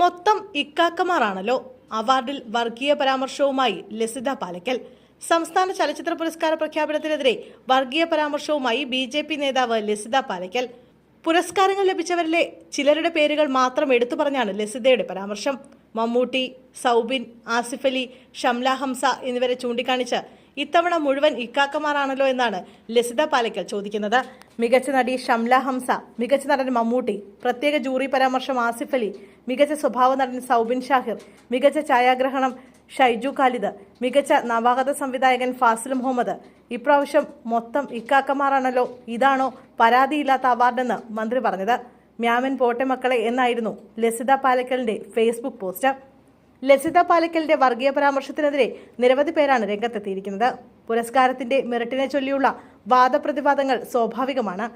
മൊത്തം ഇക്കാക്കമാറാണല്ലോ അവാർഡിൽ വർഗീയ പരാമർശവുമായി ലസിത പാലക്കൽ. സംസ്ഥാന ചലച്ചിത്ര പുരസ്കാര പ്രഖ്യാപനത്തിനെതിരെ വർഗീയ പരാമർശവുമായി ബി ജെ പി നേതാവ് ലസിത പാലക്കൽ. പുരസ്കാരങ്ങൾ ലഭിച്ചവരിലെ ചിലരുടെ പേരുകൾ മാത്രം എടുത്തു പറഞ്ഞാണ് ലസിതയുടെ പരാമർശം. മമ്മൂട്ടി സൗബിൻ ആസിഫ് അലി ഷംല ഹംസ എന്നിവരെ ചൂണ്ടിക്കാണിച്ച് ഇത്തവണ മുഴുവൻ ഇക്കാക്കമാരാണല്ലോ എന്നാണ് ലസിത പാലയ്ക്കൽ ചോദിക്കുന്നത്. മികച്ച നടി ഷംല ഹംസ മികച്ച നടൻ മമ്മൂട്ടി പ്രത്യേക ജൂറി പരാമർശം ആസിഫ് അലി മികച്ച സ്വഭാവ നടൻ സൗബിൻ ഷാഹിർ മികച്ച ഛായാഗ്രഹണം ഷൈജു ഖാലിദ് മികച്ച നവാഗത സംവിധായകൻ ഫാസിൽ മുഹമ്മദ്. ഇപ്രാവശ്യം മൊത്തം ഇക്കാക്കമാരാണല്ലോ. ഇതാണോ പരാതിയില്ലാത്ത അവാർഡെന്ന് മന്ത്രി പറഞ്ഞത്. മ്യാമൻ പോട്ടെ മക്കളെ എന്നായിരുന്നു ലസിത പാലക്കലിന്റെ ഫേസ്ബുക്ക് പോസ്റ്റ്. ലസിത പാലക്കലിന്റെ വർഗീയ പരാമർശത്തിനെതിരെ നിരവധി പേരാണ് രംഗത്തെത്തിയിരിക്കുന്നത്. പുരസ്കാരത്തിന്റെ മെറിറ്റിനെ ചൊല്ലിയുള്ള വാദപ്രതിവാദങ്ങൾ സ്വാഭാവികമാണ്.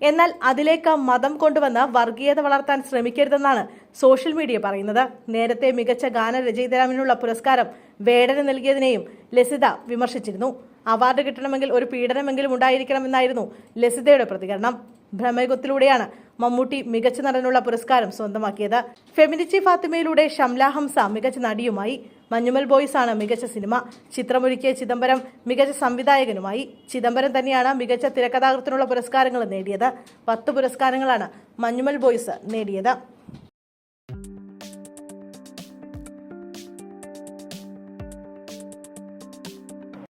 എന്നാൽ അതിലേക്ക് മതം കൊണ്ടുവന്ന് വർഗീയത വളർത്താൻ ശ്രമിക്കരുതെന്നാണ് സോഷ്യൽ മീഡിയ പറയുന്നത്. നേരത്തെ മികച്ച ഗാനരചയിതാവിനുള്ള പുരസ്കാരം വേടന് നൽകിയതിനെയും ലസിത വിമർശിച്ചിരുന്നു. അവാർഡ് കിട്ടണമെങ്കിൽ ഒരു പീഡനമെങ്കിലും ഉണ്ടായിരിക്കണമെന്നായിരുന്നു ലസിതയുടെ പ്രതികരണം. ഭ്രമയുഗത്തിലൂടെയാണ് മമ്മൂട്ടി മികച്ച നടനുള്ള പുരസ്കാരം സ്വന്തമാക്കിയത്. ഫെമിനിച്ചി ഫാത്തിമയിലൂടെ ഷംല ഹംസ മികച്ച നടിയുമായി. മഞ്ഞുമൽ ബോയ്സ് ആണ് മികച്ച സിനിമ. ചിത്രമൊരുക്കിയ ചിദംബരം മികച്ച സംവിധായകനുമായി. ചിദംബരം തന്നെയാണ് മികച്ച തിരക്കഥാകൃത്തിനുള്ള പുരസ്കാരങ്ങൾ നേടിയത്. പത്ത് പുരസ്കാരങ്ങളാണ് മഞ്ഞുമൽ ബോയ്സ് നേടിയത്.